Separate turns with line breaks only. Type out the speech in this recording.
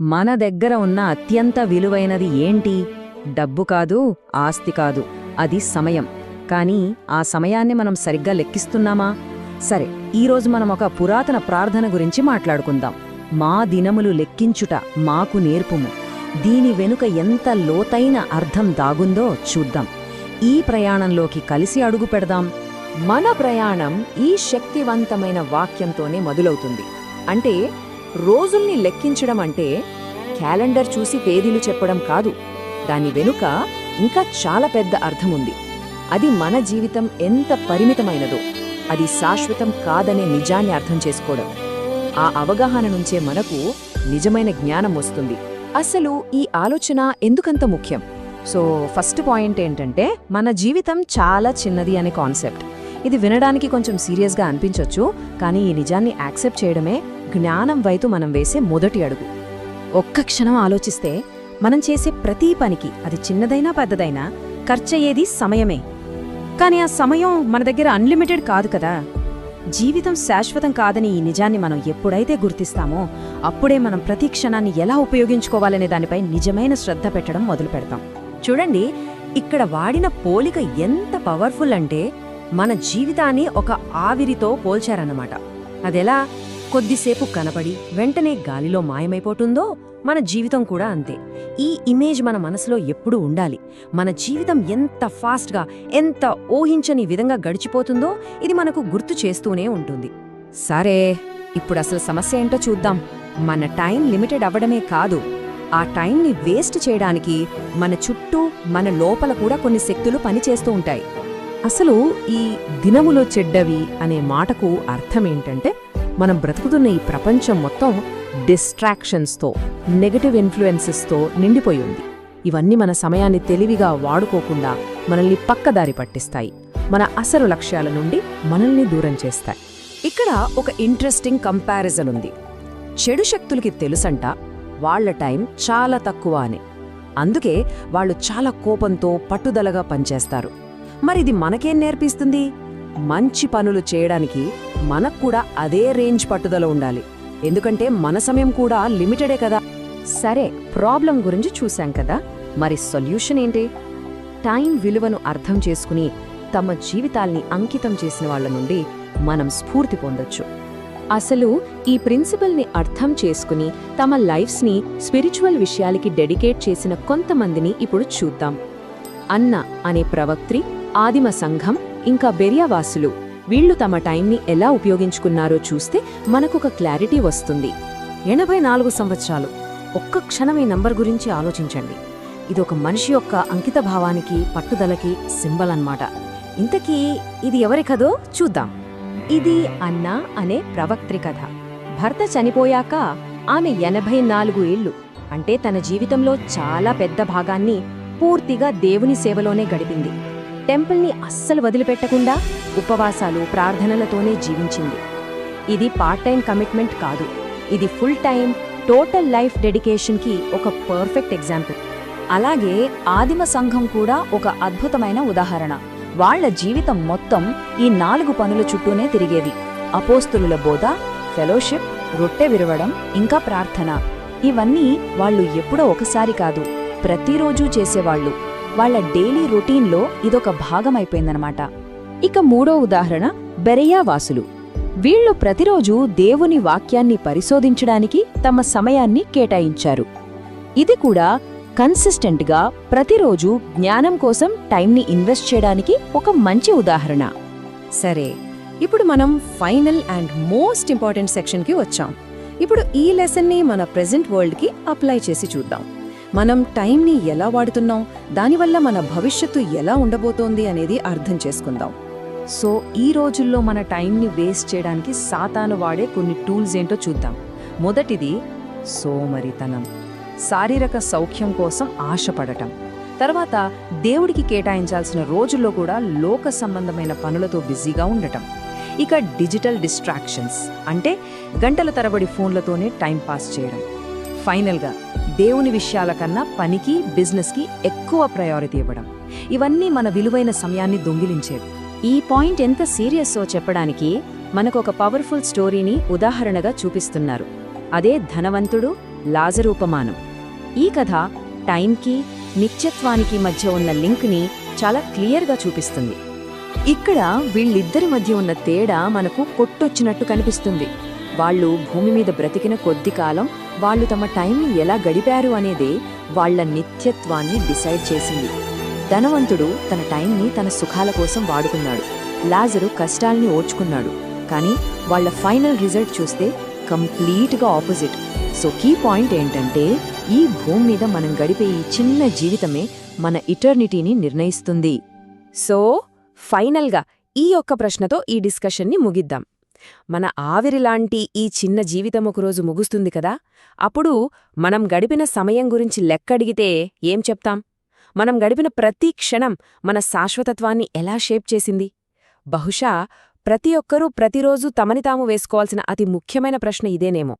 మన దగ్గర ఉన్న అత్యంత విలువైనది ఏంటి? డబ్బు కాదు ఆస్తి కాదు. అది సమయం. కానీ ఆ సమయాన్ని మనం సరిగ్గా లెక్కిస్తున్నామా? సరే ఈరోజు మనం ఒక పురాతన ప్రార్థన గురించి మాట్లాడుకుందాం. మా దినములు లెక్కించుట మాకు నేర్పుము. దీని వెనుక ఎంత లోతైన అర్థం దాగుందో చూద్దాం. ఈ ప్రయాణంలోకి కలిసి అడుగు పెడదాం.
మన ప్రయాణం ఈ శక్తివంతమైన వాక్యంతోనే మొదలవుతుంది. అంటే రోజుల్ని లెక్కించడం అంటే క్యాలెండర్ చూసి తేదీలు చెప్పడం కాదు. దాని వెనుక ఇంకా చాలా పెద్ద అర్థముంది. అది మన జీవితం ఎంత పరిమితమైనదో. అది శాశ్వతం కాదనే నిజాన్ని అర్థం చేసుకోవడం. ఆ అవగాహన నుంచే మనకు నిజమైన జ్ఞానం వస్తుంది. అసలు ఈ ఆలోచన ఎందుకంత ముఖ్యం? సో ఫస్ట్ పాయింట్ ఏంటంటే మన జీవితం చాలా చిన్నది అనే కాన్సెప్ట్. ఇది వినడానికి కొంచెం సీరియస్గా అనిపించవచ్చు కానీ ఈ నిజాన్ని యాక్సెప్ట్ చేయడమే జ్ఞానం వైపు మనం వేసే మొదటి అడుగు. ఒక్క క్షణం ఆలోచిస్తే మనం చేసే ప్రతి పనికి అది చిన్నదైనా పెద్దదైనా ఖర్చయ్యేది సమయమే. కానీ ఆ సమయం మన దగ్గర అన్లిమిటెడ్ కాదు కదా. జీవితం శాశ్వతం కాదని ఈ నిజాన్ని మనం ఎప్పుడైతే గుర్తిస్తామో అప్పుడే మనం ప్రతి క్షణాన్ని ఎలా ఉపయోగించుకోవాలనే దానిపై నిజమైన శ్రద్ధ పెట్టడం మొదలు పెడతాం. చూడండి ఇక్కడ వాడిన పోలిక ఎంత పవర్ఫుల్ అంటే మన జీవితాన్ని ఒక ఆవిరితో పోల్చారన్నమాట. అదెలా? కొద్దిసేపు కనపడి వెంటనే గాలిలో మాయమైపోతుందో మన జీవితం కూడా అంతే. ఈ ఇమేజ్ మన మనసులో ఎప్పుడూ ఉండాలి. మన జీవితం ఎంత ఫాస్ట్గా ఎంత ఊహించని విధంగా గడిచిపోతుందో ఇది మనకు గుర్తు చేస్తూనే ఉంటుంది. సరే ఇప్పుడు అసలు సమస్య ఏంటో చూద్దాం. మన టైం లిమిటెడ్ అవ్వడమే కాదు. ఆ టైంని వేస్ట్ చేయడానికి మన చుట్టూ మన లోపల కూడా కొన్ని శక్తులు పనిచేస్తూ ఉంటాయి. అసలు ఈ దినములో చెడ్డవి అనే మాటకు అర్థం ఏంటంటే మనం బ్రతుకుతున్న ఈ ప్రపంచం మొత్తం డిస్ట్రాక్షన్స్తో నెగటివ్ ఇన్ఫ్లుయెన్సెస్తో నిండిపోయి ఉంది. ఇవన్నీ మన సమయాన్ని తెలివిగా వాడుకోకుండా మనల్ని పక్కదారి పట్టిస్తాయి. మన అసలు లక్ష్యాల నుండి మనల్ని దూరం చేస్తాయి. ఇక్కడ ఒక ఇంట్రెస్టింగ్ కంపారిజన్ ఉంది. చెడు శక్తులకి తెలుసంట వాళ్ళ టైం చాలా తక్కువ అని. అందుకే వాళ్ళు చాలా కోపంతో పట్టుదలగా పనిచేస్తారు. మరిది మనకేం నేర్పిస్తుంది? మంచి పనులు చేయడానికి మనకు కూడా అదే రేంజ్ పట్టుదల ఉండాలి. ఎందుకంటే మన సమయం కూడా లిమిటెడే కదా. సరే ప్రాబ్లం గురించి చూశాం కదా. మరి సొల్యూషన్ ఏంటి? టైం విలువను అర్థం చేసుకుని తమ జీవితాల్ని అంకితం చేసిన వాళ్ళ నుండి మనం స్ఫూర్తి పొందొచ్చు. అసలు ఈ ప్రిన్సిపల్ని అర్థం చేసుకుని తమ లైఫ్స్ని స్పిరిచువల్ విషయాలకి డెడికేట్ చేసిన కొంతమందిని ఇప్పుడు చూద్దాం. అన్న అనే ప్రవక్త్రి ఆదిమ సంఘం ఇంకా బెరియావాసులు. వీళ్ళు తమ టైంని ఎలా ఉపయోగించుకున్నారో చూస్తే మనకొక క్లారిటీ వస్తుంది. ఎనభై నాలుగు సంవత్సరాలు. ఒక్క క్షణం ఈ నంబర్ గురించి ఆలోచించండి. ఇది ఒక మనిషి యొక్క అంకిత భావానికి పట్టుదలకి సింబల్ అన్నమాట. ఇంతకీ ఇది ఎవరి కదో చూద్దాం. ఇది అన్నా అనే ప్రవక్త్రి కథ. భర్త చనిపోయాక ఆమె ఎనభై నాలుగు ఏళ్ళు. అంటే తన జీవితంలో చాలా పెద్ద భాగాన్ని పూర్తిగా దేవుని సేవలోనే గడిపింది. టెంపుల్ని అస్సలు వదిలిపెట్టకుండా ఉపవాసాలు ప్రార్థనలతోనే జీవించింది. ఇది పార్ట్ టైం కమిట్మెంట్ కాదు. ఇది ఫుల్ టైం టోటల్ లైఫ్ డెడికేషన్కి ఒక పర్ఫెక్ట్ ఎగ్జాంపుల్. అలాగే ఆదిమ సంఘం కూడా ఒక అద్భుతమైన ఉదాహరణ. వాళ్ళ జీవితం మొత్తం ఈ నాలుగు పనుల చుట్టూనే తిరిగేది. అపోస్తులుల బోధ ఫెలోషిప్ రొట్టె విరవడం ఇంకా ప్రార్థన. ఇవన్నీ వాళ్ళు ఎప్పుడో ఒకసారి కాదు ప్రతిరోజూ చేసేవాళ్ళు. వాళ్ళ డైలీ రొటీన్లో ఇదొక భాగమైపోయిందనమాట ఇక మూడో ఉదాహరణ బెరయ్యావాసులు వీళ్ళు ప్రతిరోజు దేవుని వాక్యాన్ని పరిశోధించడానికి తమ సమయాన్ని కేటాయించారు. ఇది కూడా కన్సిస్టెంట్గా ప్రతిరోజు జ్ఞానం కోసం టైంని ఇన్వెస్ట్ చేయడానికి ఒక మంచి ఉదాహరణ. సరే ఇప్పుడు మనం ఫైనల్ అండ్ మోస్ట్ ఇంపార్టెంట్ సెక్షన్కి వచ్చాం. ఇప్పుడు ఈ లెసన్ని మన ప్రెజెంట్ వరల్డ్కి అప్లై చేసి చూద్దాం. మనం టైంని ఎలా వాడుతున్నాం? దానివల్ల మన భవిష్యత్తు ఎలా ఉండబోతోంది అనేది అర్థం చేసుకుందాం. సో ఈ రోజుల్లో మన టైంని వేస్ట్ చేయడానికి సాతాను వాడే కొన్ని టూల్స్ ఏంటో చూద్దాం. మొదటిది సోమరితనం. శారీరక సౌఖ్యం కోసం ఆశపడటం. తర్వాత దేవుడికి కేటాయించాల్సిన రోజుల్లో కూడా లోక సంబంధమైన పనులతో బిజీగా ఉండటం. ఇక డిజిటల్ డిస్ట్రాక్షన్స్ అంటే గంటల తరబడి ఫోన్లతోనే టైం పాస్ చేయడం. ఫైనల్గా దేవుని విషయాల కన్నా పనికి బిజినెస్కి ఎక్కువ ప్రయారిటీ ఇవ్వడం. ఇవన్నీ మన విలువైన సమయాన్ని దొంగిలించేవి. ఈ పాయింట్ ఎంత సీరియస్సో చెప్పడానికి మనకు ఒక పవర్ఫుల్ స్టోరీని ఉదాహరణగా చూపిస్తున్నారు. అదే ధనవంతుడు
లాజరు ఉపమానం. ఈ కథ టైంకి నిత్యత్వానికి మధ్య ఉన్న లింక్ని చాలా క్లియర్గా చూపిస్తుంది.
ఇక్కడ వీళ్ళిద్దరి మధ్య ఉన్న తేడా మనకు కొట్టొచ్చినట్టు కనిపిస్తుంది. వాళ్ళు భూమి మీద బ్రతికిన కొద్ది కాలం వాళ్ళు తమ టైంని ఎలా గడిపారు అనేదే వాళ్ళ నిత్యత్వాన్ని డిసైడ్ చేసింది. ధనవంతుడు తన టైంని తన సుఖాల కోసం వాడుకున్నాడు. లాజరు కష్టాల్ని ఓర్చుకున్నాడు. కానీ వాళ్ళ ఫైనల్ రిజల్ట్ చూస్తే కంప్లీట్గా ఆపోజిట్. సో కీ పాయింట్ ఏంటంటే ఈ భూమి మీద మనం గడిపే ఈ చిన్న జీవితమే మన ఇటర్నిటీని నిర్ణయిస్తుంది.
సో ఫైనల్గా ఈ ఒక్క ప్రశ్నతో ఈ డిస్కషన్ని ముగిద్దాం. మన ఆవిరిలాంటి ఈ చిన్న జీవితం ఒకరోజు ముగుస్తుంది కదా? అప్పుడు మనం గడిపిన సమయం గురించి లెక్కడిగితే ఏం చెప్తాం? మనం గడిపిన ప్రతి క్షణం మన శాశ్వతత్వాన్ని ఎలా షేప్ చేసింది? బహుశా ప్రతి ఒక్కరూ ప్రతిరోజూ తమని తాము వేసుకోవాల్సిన అతి ముఖ్యమైన ప్రశ్న ఇదేనేమో.